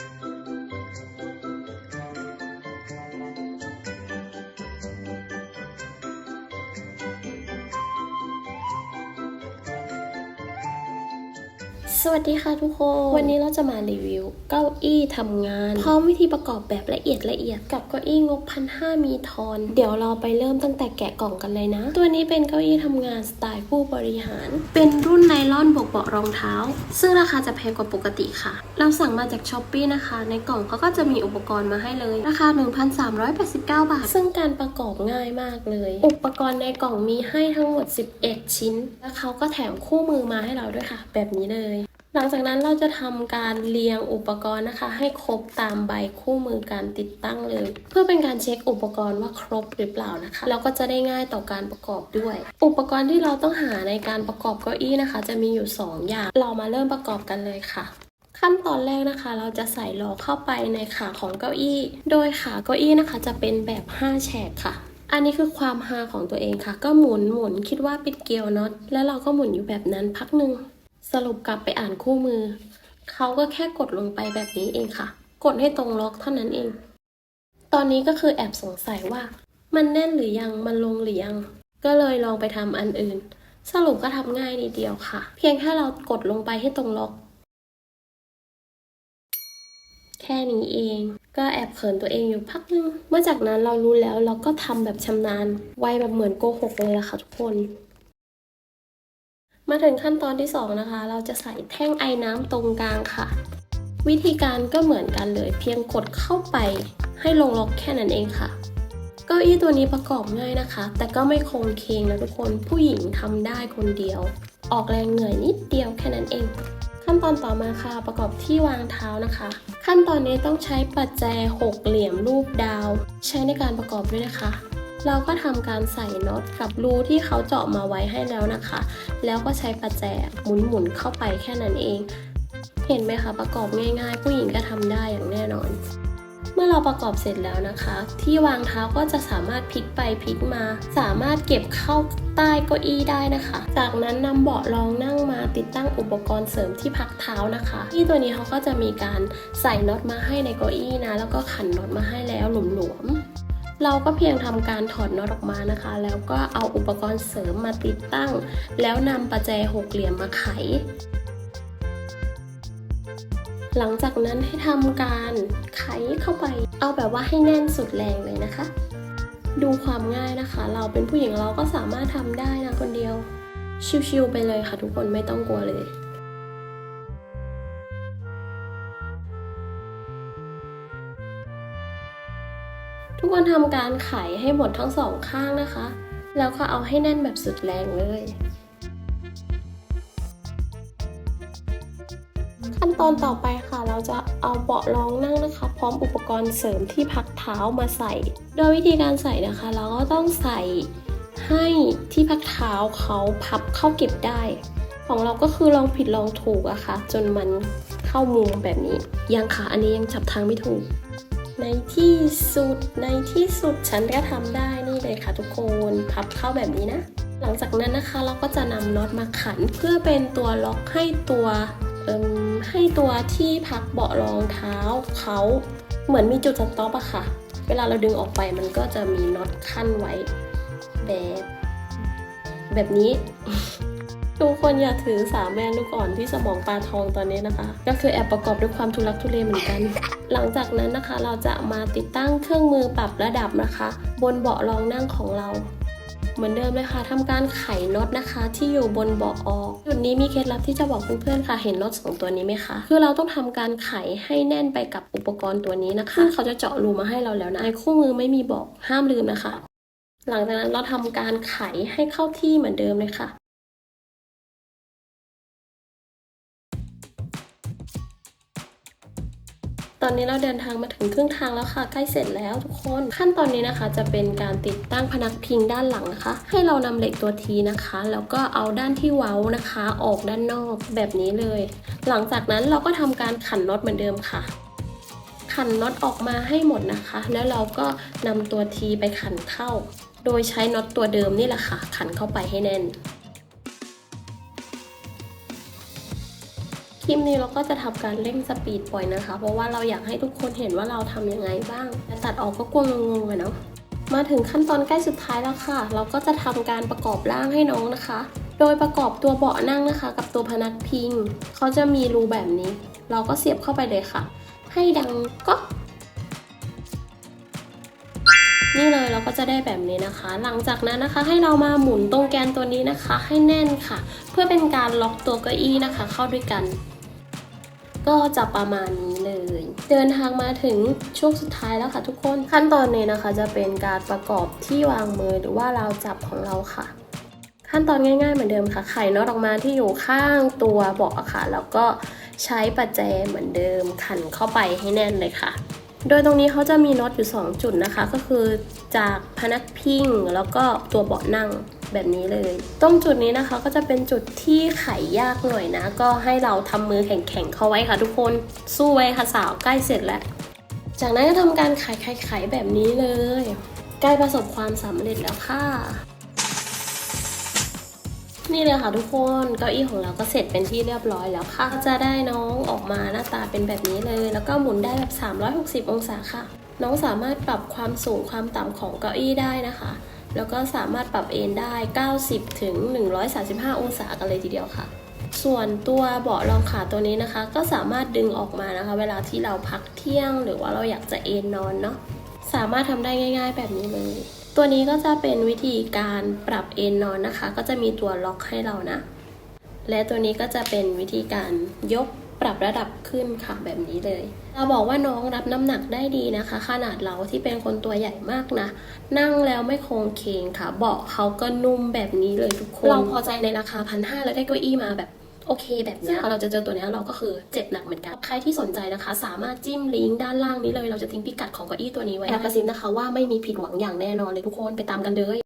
Thank you. สวัสดีค่ะทุกคน วันนี้เราจะมารีวิว เก้าอี้ทำงานพร้อมวิธีประกอบแบบละเอียดละเอียดกับเก้าอี้งบพันห้ามีทอน เดี๋ยวเราไปเริ่มตั้งแต่แกะกล่องกันเลยนะ ตัวนี้เป็นเก้าอี้ทำงานสไตล์ผู้บริหาร เป็นรุ่นไนล่อนบวกเบาะรองเท้า ซึ่งราคาจะแพงกว่าปกติค่ะ เราสั่งมาจากช้อปปีนะคะ ในกล่องเขาก็จะมีอุปกรณ์มาให้เลย ราคา 1,389 บาท ซึ่งการประกอบง่ายมากเลย อุปกรณ์ในกล่องมีให้ทั้งหมด 11 ชิ้น แล้วเขาก็แถมคู่มือมาให้เราด้วยค่ะ แบบนี้เลย หลังจากนั้นเราจะทำการเรียงอุปกรณ์นะคะ ให้ครบตามใบคู่มือการติดตั้งเลย เพื่อเป็นการเช็คอุปกรณ์ว่าครบหรือเปล่านะคะแล้วก็จะได้ง่ายต่อการประกอบด้วย อุปกรณ์ที่เราต้องหาในการประกอบเก้าอี้นะคะ จะมีอยู่ 2 อย่าง เรามาเริ่มประกอบกันเลยค่ะขั้นตอนแรกนะคะ เราจะใส่ล้อเข้าไปในขาของเก้าอี้ โดยขาเก้าอี้นะคะ จะเป็นแบบ 5 แฉกค่ะ อันนี้คือความฮาของตัวเองค่ะ ก็หมุนหมุนคิดว่าปิดเกลียวน็อตแล้วเราก็หมุนอยู่แบบนั้นพักหนึ่ง สรุปกลับไปอ่านคู่มือ เขาก็แค่กดลงไปแบบนี้เองค่ะ กดให้ตรงล็อกเท่านั้นเอง ตอนนี้ก็คือแอบสงสัยว่า มันแน่นหรือยังมันลงหรือยัง ก็เลยลองไปทำอันอื่น สรุปก็ทำง่ายนิดเดียวค่ะ เพียงแค่เรากดลงไปให้ตรงล็อก แค่นี้เอง ก็แอบเขินตัวเองอยู่พักนึง เมื่อจากนั้นเรารู้แล้วเราก็ทำแบบชำนาญ ไวแบบเหมือนโกหกเลยล่ะค่ะทุกคน มาถึงขั้นตอนที่ 2 นะคะ เราจะใส่แท่งไอ้น้ำตรงกลางค่ะ วิธีการก็เหมือนกันเลย เพียงกดเข้าไปให้ลงล็อกแค่นั้นเองค่ะ เก้าอี้ตัวนี้ประกอบง่ายนะคะ แต่ก็ไม่คงเคงนะทุกคนผู้หญิงทำได้คนเดียว ออกแรงเหนื่อยนิดเดียวแค่นั้นเอง ขั้นตอนต่อมาค่ะ ประกอบที่วางเท้านะคะ ขั้นตอนนี้ต้องใช้ปัจแจหกเหลี่ยมรูปดาว ใช้ในการประกอบด้วยนะคะ เราก็ทำการใส่น็อตกับรูที่เขาเจาะมาไว้ให้แล้วนะคะ แล้วก็ใช้ประแจหมุนๆเข้าไปแค่นั้นเอง เห็นไหมคะประกอบง่ายๆ ผู้หญิงก็ทำได้อย่างแน่นอน เมื่อเราประกอบเสร็จแล้วนะคะ ที่วางเท้าก็จะสามารถพลิกไปพลิกมา สามารถเก็บเข้าใต้เก้าอี้ได้นะคะ จากนั้นนำเบาะรองนั่งมาติดตั้งอุปกรณ์เสริมที่พักเท้านะคะ ที่ตัวนี้เขาก็จะมีการใส่น็อตมาให้ในเก้าอี้นะ แล้วก็ขันน็อตมาให้แล้วหลวมๆ เราก็เพียงทำการถอดน็อตออกมานะคะ แล้วก็เอาอุปกรณ์เสริมมาติดตั้ง แล้วนำประแจหกเหลี่ยมมาไข หลังจากนั้นให้ทำการไขเข้าไป เอาแบบว่าให้แน่นสุดแรงเลยนะคะ ดูความง่ายนะคะ เราเป็นผู้หญิงเราก็สามารถทำได้นะคนเดียว ชิวๆไปเลยค่ะทุกคนไม่ต้องกลัวเลย ทุกคนทำการไขให้หมดทั้งสองข้างนะคะ แล้วก็เอาให้แน่นแบบสุดแรงเลย ขั้นตอนต่อไปค่ะ เราจะเอาเบาะรองนั่งนะคะ พร้อมอุปกรณ์เสริมที่พักเท้ามาใส่ โดยวิธีการใส่นะคะ เราก็ต้องใส่ให้ที่พักเท้าเขาพับเข้าเก็บได้ ของเราก็คือลองผิดลองถูกอะค่ะ จนมันเข้ามุมแบบนี้ ยังค่ะอันนี้ยังจับทางไม่ถูก ในที่สุดในที่สุดฉันก็ทำได้นี่เลยค่ะทุกคนพับเข้าแบบนี้นะ หลังจากนั้นนะคะเราก็จะนำน็อตมาขันเพื่อเป็นตัวล็อกให้ตัวให้ตัวที่พักเบาะรองเท้าเขาเหมือนมีจุดสต็อปอะค่ะ เวลาเราดึงออกไปมันก็จะมีน็อตขั้นไว้แบบแบบนี้ ทุกคนอย่าถือสามแม่ลูกอ่อนที่สมองปลาทองตอนนี้นะคะ ก็คือแอบประกอบด้วยความทุลักทุเลเหมือนกัน หลังจากนั้นนะคะเราจะมาติดตั้งเครื่องมือปรับระดับนะคะ บนเบาะรองนั่งของเรา เหมือนเดิมเลยค่ะทำการไขน็อตนะคะ ที่อยู่บนเบาะออก จุดนี้มีเคล็ดลับที่จะบอกเพื่อนๆค่ะ เห็นน็อตสองตัวนี้ไหมคะ คือเราต้องทำการไขให้แน่นไปกับอุปกรณ์ตัวนี้นะคะซึ่งเขาจะเจาะรูมาให้เราแล้วนะในคู่มือไม่มีบอกห้ามลืมนะคะ หลังจากนั้นเราทำการไขให้เข้าที่เหมือนเดิมเลยค่ะ ตอนนี้เราเดินทางมาถึงครึ่งทางแล้วค่ะ ใกล้เสร็จแล้วทุกคน ขั้นตอนนี้นะคะ จะเป็นการติดตั้งพนักพิงด้านหลังนะคะ ให้เรานำเหล็กตัวทีนะคะ แล้วก็เอาด้านที่เว้านะคะ ออกด้านนอกแบบนี้เลย หลังจากนั้นเราก็ทำการขันน็อตเหมือนเดิมค่ะขันน็อตออกมาให้หมดนะคะ แล้วเราก็นำตัวทีไปขันเข้า โดยใช้น็อตตัวเดิมนี่แหละค่ะ ขันเข้าไปให้แน่น คลิปนี้เราก็จะทำการเร่งสปีดปล่อยนะคะ เพราะว่าเราอยากให้ทุกคนเห็นว่าเราทํำยังไงบ้างแต่ตัดออกก็กลัวงงๆอะเนาะมาถึงขั้นตอนใกล้สุดท้ายแล้วค่ะ เราก็จะทำการประกอบร่างให้น้องนะคะ โดยประกอบตัวเบาะนั่งนะคะ กับตัวพนักพิงเขาจะมีรูแบบนี้ เราก็เสียบเข้าไปเลยค่ะ ให้ดังก็ นี่เลยเราก็จะได้แบบนี้นะคะ หลังจากนั้นนะคะให้เรามาหมุนตรงแกนตัวนี้นะคะ ให้แน่นค่ะ เพื่อเป็นการล็อกตัวเก้าอี้นะคะ เข้าด้วยกัน ก็จะประมาณนี้เลย เดินทางมาถึงช่วงสุดท้ายแล้วค่ะทุกคนขั้นตอนนี้นะคะ จะเป็นการประกอบที่วางมือหรือว่าราวจับของเราค่ะขั้นตอนง่ายๆเหมือนเดิมค่ะ ไข่น็อตออกมาที่อยู่ข้างตัวเบาะค่ะ แล้วก็ใช้ประแจเหมือนเดิมขันเข้าไปให้แน่นเลยค่ะ โดยตรงนี้เขาจะมีน็อตอยู่ 2 จุดนะคะ ก็คือจากพนักพิงแล้วก็ตัวเบาะนั่งแบบนี้เลย ตรงจุดนี้นะคะก็จะเป็นจุดที่ไขยากหน่อยนะ ก็ให้เราทำมือแข็งๆเข้าไว้ค่ะทุกคนสู้ไว้ค่ะสาวใกล้เสร็จแล้ว จากนั้นก็ทำการไขไขไขแบบนี้เลย ใกล้ประสบความสำเร็จแล้วค่ะนี่เลยค่ะทุกคนเก้าอี้ของเราก็เสร็จเป็นที่เรียบร้อยแล้วค่ะจะได้น้อง มาหน้าตาเป็นแบบนี้เลย แล้วก็หมุนได้แบบ 360 องศาค่ะ น้องสามารถปรับความสูงความต่ำของเก้าอี้ได้นะคะ แล้วก็สามารถปรับเอนได้ 90 ถึง 135 องศากันเลยทีเดียวค่ะ ส่วนตัวเบาะรองขาตัวนี้นะคะ ก็สามารถดึงออกมานะคะ เวลาที่เราพักเที่ยง หรือว่าเราอยากจะเอนนอนเนาะสามารถทำได้ง่าย ๆ แบบนี้เลย ตัวนี้ก็จะเป็นวิธีการปรับเอนนอนนะคะ ก็จะมีตัวล็อกให้เรานะ และตัวนี้ก็จะเป็นวิธีการยก ปรับระดับขึ้นค่ะแบบนี้เลย เราบอกว่าน้องรับน้ำหนักได้ดีนะคะ ขนาดเราที่เป็นคนตัวใหญ่มากนะ นั่งแล้วไม่โค้งเคงค่ะ เบาะเขาก็นุ่มแบบนี้เลยทุกคน เราพอใจในราคาพันห้าแล้วได้เก้าอี้มาแบบโอเคแบบเนี้ยพอเราจะเจอตัวเนี้ยเราก็คือเจ็บหนักเหมือนกัน ใครที่สนใจนะคะ สามารถจิ้มลิงก์ด้านล่างนี้เลย เราจะทิ้งพิกัดของเก้าอี้ตัวนี้ไว้แอบกระซิบนะคะว่าไม่มีผิดหวังอย่างแน่นอนเลยทุกคนไปตามกันเลย